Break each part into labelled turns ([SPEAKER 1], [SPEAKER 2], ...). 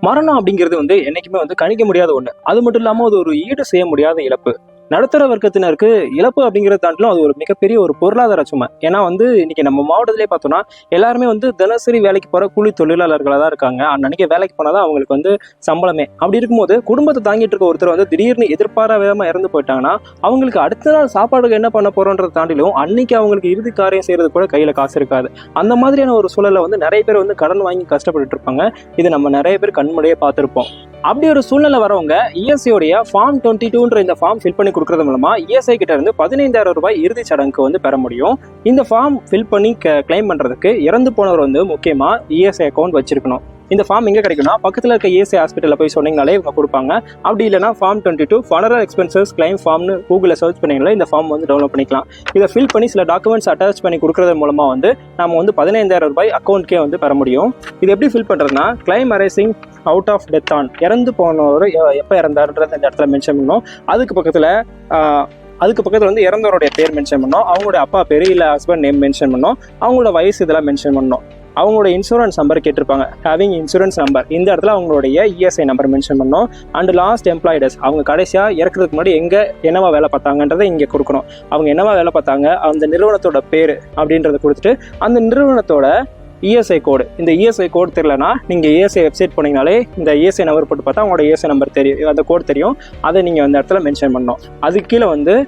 [SPEAKER 1] மரணம் அப்படிங்கிறது வந்து என்னைக்குமே வந்து கணிக்க முடியாத ஒண்ணு. அது மட்டும் இல்லாம அது ஒரு ஈடு செய்ய முடியாத இழப்பு. நடுத்தர வர்க்கத்தினருக்கு இழப்பு அப்படிங்கிறத தாண்டிலும் அது ஒரு மிகப்பெரிய ஒரு பொருளாதார சுமை. ஏன்னா வந்து இன்னைக்கு நம்ம மாவட்டத்திலே பார்த்தோம்னா எல்லாருமே வந்து தினசரி வேலைக்கு போற கூலி தொழிலாளர்களாக தான் இருக்காங்க. அன்னன்னைக்கு வேலைக்கு போனாதான் அவங்களுக்கு வந்து சம்பளமே. அப்படி இருக்கும்போது குடும்பத்தை தாங்கிட்டு இருக்க ஒருத்தர் வந்து திடீர்னு எதிர்பாரா விதமாக இறந்து போயிட்டாங்கன்னா அவங்களுக்கு அடுத்த நாள் சாப்பாடுக்கு என்ன பண்ண போகிறோன்றத தாண்டிலும் அன்னைக்கு அவங்களுக்கு இறுதி காரியம் செய்யறது கூட கையில காசு இருக்காது. அந்த மாதிரியான ஒரு சூழலை வந்து நிறைய பேர் வந்து கடன் வாங்கி கஷ்டப்பட்டுட்டு இருப்பாங்க. இது நம்ம நிறைய பேர் கண்முறையே பார்த்துருப்போம். அப்படி ஒரு சூழ்நிலை வரவங்க இஎஸ்சியோடைய ஃபார்ம் டுவெண்ட்டி டூன்ற இந்த ஃபார்ம் ஃபில் பண்ணி கொடுக்கறது மூலமா இஎஸ்ஐ கிட்ட இருந்து பதினைந்தாயிரம் ரூபாய் இறுதி சடங்குக்கு வந்து பெற முடியும். இந்த ஃபார்ம் ஃபில் பண்ணி கிளைம் பண்றதுக்கு இறந்து போனவர் வந்து முக்கியமா இஎஸ்ஐ அக்கௌண்ட் வச்சிருக்கணும். இந்த ஃபார்ம் எங்கே கிடைக்கும்னா பக்கத்தில் இருக்க இஎஸ்ஐ ஹாஸ்பிட்டலில் போய் சொன்னீங்கனாலே இவங்க கொடுப்பாங்க. அப்படி இல்லைனா form twenty two funeral expenses claim ஃபார்ம்னு கூகுளில் சர்ச் பண்ணீங்களா இந்த ஃபார்ம் வந்து டவுன்லோட் பண்ணிக்கலாம். இதை ஃபில் பண்ணி சில டாக்குமெண்ட்ஸ் அட்டாச் பண்ணி கொடுக்கறது மூலமாக வந்து நம்ம வந்து பதினைந்தாயிரம் ரூபாய் அக்கௌண்ட்கே வந்து பெற முடியும். இது எப்படி ஃபில் பண்ணுறதுனா claim arising out of death on இறந்து போனவர் எ- எப்போ இறந்தாருன்றது இந்த இடத்துல மென்ஷன் பண்ணோம். அதுக்கு பக்கத்தில் அதுக்கு பக்கத்தில் வந்து இறந்தவருடைய பேர் மென்ஷன் பண்ணோம். அவங்களுடைய அப்பா பேர் இல்லை ஹஸ்பண்ட் நேம் மென்ஷன் பண்ணோம். அவங்களோட வயசு இதெல்லாம் மென்ஷன் பண்ணோம். அவங்களோட இன்சூரன்ஸ் நம்பர் கேட்டிருப்பாங்க. ஹேவிங் இன்சூரன்ஸ் நம்பர் இந்த இடத்துல அவங்களுடைய இஎஸ்ஐ நம்பர் மென்ஷன் பண்ணோம். அண்ட் லாஸ்ட் எம்ப்ளாய்டர்ஸ் அவங்க கடைசியாக இறக்குறதுக்கு முன்னாடி எங்கே என்னவா வேலை பார்த்தாங்கன்றதை இங்கே கொடுக்கணும். அவங்க என்னவா வேலை பார்த்தாங்க? அந்த நிறுவனத்தோட பேர் அப்படின்றத கொடுத்துட்டு அந்த நிறுவனத்தோட இஎஸ்ஐ கோடு இந்த இஎஸ்ஐ கோடு தெரியலனா நீங்கள் இஎஸ்ஐ வெப்சைட் போனீங்கனாலே இந்த இஎஸ்ஐ நம்பர் போட்டு பார்த்தா உங்களோட இஎஸ்ஐ நம்பர் தெரியும். அந்த கோட் தெரியும். அதை நீங்கள் அந்த இடத்துல மென்ஷன் பண்ணணும். அதுக்கு கீழே வந்து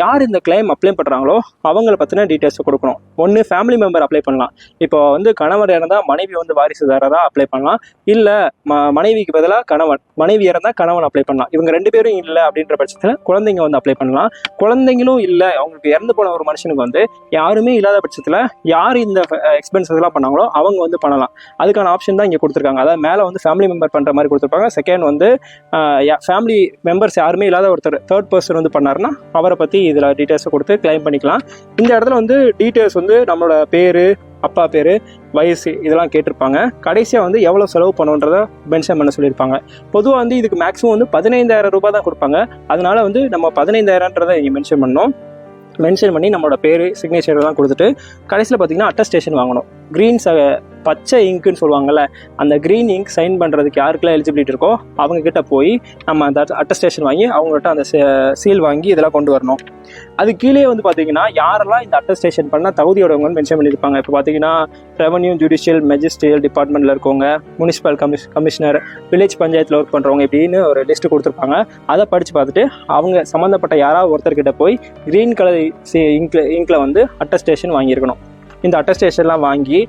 [SPEAKER 1] யார் இந்த கிளைம் அப்ளை பண்ணுறாங்களோ அவங்கள பற்றின டீட்டெயில்ஸை கொடுக்கணும். ஒன்று ஃபேமிலி மெம்பர் அப்ளை பண்ணலாம். இப்போ வந்து கணவர் இறந்தால் மனைவி வந்து வாரிசுதாரராக அப்ளை பண்ணலாம். இல்லை ம மனைவிக்கு பதிலாக கணவன் மனைவி இறந்தால் கணவன் அப்ளை பண்ணலாம். இவங்க ரெண்டு பேரும் இல்லை அப்படின்ற பட்சத்தில் குழந்தைங்க வந்து அப்ளை பண்ணலாம். குழந்தைங்களும் இல்லை அவங்களுக்கு இறந்து போன ஒரு மனுஷனுக்கு வந்து யாருமே இல்லாத பட்சத்தில் யார் இந்த எக்ஸ்பென்ஸ் இதெல்லாம் பண்ணாங்களோ அவங்க வந்து பண்ணலாம். அதுக்கான ஆப்ஷன் தான் இங்கே கொடுத்துருக்காங்க. அதாவது மேலே வந்து ஃபேமிலி மெம்பர் பண்ணுற மாதிரி கொடுத்துருப்பாங்க. செகண்ட் வந்து ஃபேமிலி மெம்பர்ஸ் யாருமே இல்லாத ஒருத்தர் தேர்ட் பர்சன் வந்து பண்ணாருன்னா அவர் பற்றி இதில் டீட்டெயில்ஸை கொடுத்து கிளைம் பண்ணிக்கலாம். இந்த இடத்துல வந்து டீட்டெயில்ஸ் வந்து நம்மளோட பேர் அப்பா பேர் வயசு இதெல்லாம் கேட்டிருப்பாங்க. கடைசியாக வந்து எவ்வளோ செலவு பண்ணுன்றத மென்ஷன் பண்ண சொல்லியிருப்பாங்க. பொதுவாக வந்து இதுக்கு மேக்ஸிமம் வந்து பதினைந்தாயிரம் ரூபாய் தான் கொடுப்பாங்க. அதனால வந்து நம்ம பதினைந்தாயிரன்றதை இங்கே மென்ஷன் பண்ணோம் மென்ஷன் பண்ணி நம்மளோட பேர் சிக்னேச்சர் எல்லாம் கொடுத்துட்டு கடைசியில் பார்த்தீங்கன்னா அட்டஸ்டேஷன் வாங்கணும். க்ரீன்ஸ் பச்சை இங்க்குன்னு சொல்லுவாங்கல்ல அந்த க்ரீன் இங்க் சைன் பண்ணுறதுக்கு யாருக்கெல்லாம் எலிஜிபிலிட்டி இருக்கோ அவங்க கிட்ட போய் நம்ம அந்த அட்டஸ்டேஷன் வாங்கி அவங்கள்ட்ட அந்த சீல் வாங்கி இதெல்லாம் கொண்டு வரணும். அது கீழே வந்து பார்த்தீங்கன்னா யாரெல்லாம் இந்த அட்டஸ்டேஷன் பண்ணால் தகுதியோடவங்கன்னு மென்ஷன் பண்ணியிருப்பாங்க. இப்போ பார்த்தீங்கன்னா ரெவன்யூ ஜுடிஷியல் மெஜிஸ்ட்ரியல் டிபார்ட்மெண்ட்டில் இருக்கவங்க முனிசிபல் கமிஷ் கமிஷனர் வில்லேஜ் பஞ்சாயத்தில் ஒர்க் பண்ணுறவங்க இப்படின்னு ஒரு லிஸ்ட் கொடுத்துருப்பாங்க. அதை படித்து பார்த்துட்டு அவங்க சம்மந்தப்பட்ட யாராவது ஒருத்தர்கிட்ட போய் க்ரீன் கலர் இங்கில் இங்கில் வந்து அட்டஸ்டேஷன் வாங்கியிருக்கணும். இந்த அட்டஸ்டேஷன்லாம் வாங்கி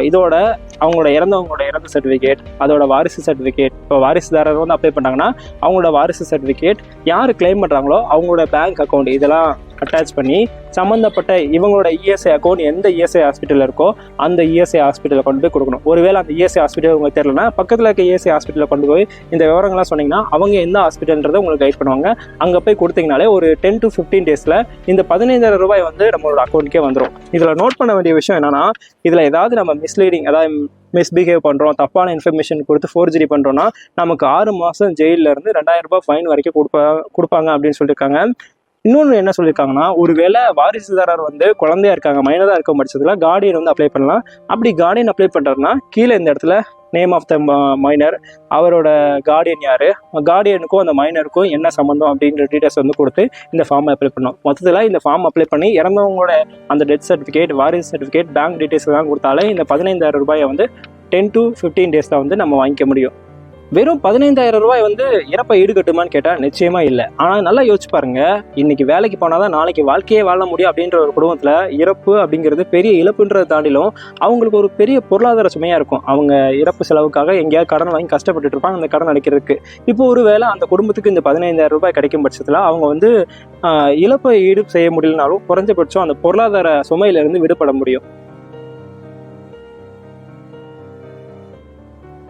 [SPEAKER 1] இதோட அவங்களோட இறந்தவங்களோட இறந்த சர்டிஃபிகேட் அதோட வாரிசு சர்டிஃபிகேட் இப்போ வாரிசுதாரர் வந்து அப்ளை பண்ணாங்கன்னா அவங்களோட வாரிசு சர்டிஃபிகேட் யார் கிளைம் பண்ணுறாங்களோ அவங்களோட பேங்க் அக்கௌண்ட் இதெல்லாம் அட்டாச் பண்ணி சம்மந்தப்பட்ட இவங்களோட இஎஸ்ஐ அக்கௌண்ட் எந்த இஎஸ்ஐ ஹாஸ்பிட்டலில் இருக்கோ அந்த இஎஸ்ஐ ஹாஸ்பிட்டலில் கொண்டு போய் கொடுக்கணும். ஒருவேளை அந்த இஎஸ்ஐ ஹாஸ்பிட்டல் உங்களுக்கு தெரியலனா பக்கத்தில் இருக்க இஎஸ்ஐ ஹாஸ்பிட்டலில் கொண்டு போய் இந்த விவரங்கள்லாம் சொன்னீங்கன்னா அவங்க எந்த ஹாஸ்பிட்டல்ன்றதை உங்களுக்கு கைட் பண்ணுவாங்க. அங்கே போய் கொடுத்தீங்கனாலே ஒரு டென் டு ஃபிஃப்டீன் டேஸில் இந்த பதினைந்தாயிரம் ரூபாய் வந்து நம்மளோட அக்கௌண்ட்டுக்கே வந்துடும் இதில் நோட் பண்ண வேண்டிய விஷயம் என்னென்னா இதில் ஏதாவது நம்ம மிஸ்லீடிங் அதாவது மிஸ்பிஹேவ் பண்ணுறோம் தப்பான இன்ஃபர்மேஷன் கொடுத்து ஃபோர்ஜரி பண்ணுறோன்னா நமக்கு ஆறு மாதம் ஜெயிலில் இருந்து ரெண்டாயிரம் ரூபாய் ஃபைன் வரைக்கும் கொடுப்பா கொடுப்பாங்க அப்படின்னு சொல்லியிருக்காங்க. இன்னொன்று என்ன சொல்லியிருக்காங்கன்னா ஒருவேளை வாரிசுதாரர் வந்து குழந்தையா இருக்காங்க மைனராக இருக்க பட்சத்தில் கார்டியன் வந்து அப்ளை பண்ணலாம். அப்படி கார்டியன் அப்ளை பண்ணுறதுனா கீழே இந்த இடத்துல நேம் ஆஃப் த மைனர் அவரோட கார்டியன் யார்? கார்டியனுக்கும் அந்த மைனருக்கும் என்ன சம்மந்தம் அப்படின்ற டீட்டெயில்ஸ் வந்து கொடுத்து இந்த ஃபார்ம் அப்ளை பண்ணோம். மொத்தத்தில் இந்த ஃபார்ம் அப்ளை பண்ணி இறந்தவங்களோட அந்த டெத் சர்டிஃபிகேட் வாரிஸ் சர்டிஃபிகேட் பேங்க் டீட்டெயில்ஸ் தான் கொடுத்தாலே இந்த பதினைந்தாயிரம் ரூபாயை வந்து டென் டு ஃபிஃப்டீன் டேஸ் தான் வந்து நம்ம வாங்கிக்க முடியும். வெறும் பதினைந்தாயிரம் ரூபாய் வந்து இறப்பை ஈடுகட்டுமான்னு கேட்டால் நிச்சயமா இல்லை. ஆனால் நல்லா யோசிச்சு பாருங்க. இன்னைக்கு வேலைக்கு போனாதான் நாளைக்கு வாழ்க்கையே வாழ முடியும் அப்படின்ற ஒரு குடும்பத்தில் இறப்பு அப்படிங்கிறது பெரிய இழப்புன்றதை தாண்டிலும் அவங்களுக்கு ஒரு பெரிய பொருளாதார சுமையாக இருக்கும். அவங்க இறப்பு செலவுக்காக எங்கேயாவது கடன் வாங்கி கஷ்டப்பட்டு இருப்பாங்க அந்த கடன் அடைக்கிறதுக்கு. இப்போ ஒரு வேளை அந்த குடும்பத்துக்கு இந்த பதினைந்தாயிரம் ரூபாய் கிடைக்கும் பட்சத்தில் அவங்க வந்து இழப்பை ஈடு செய்ய முடியலனாலும் குறைஞ்சபட்சம் அந்த பொருளாதார சுமையிலிருந்து விடுபட முடியும்.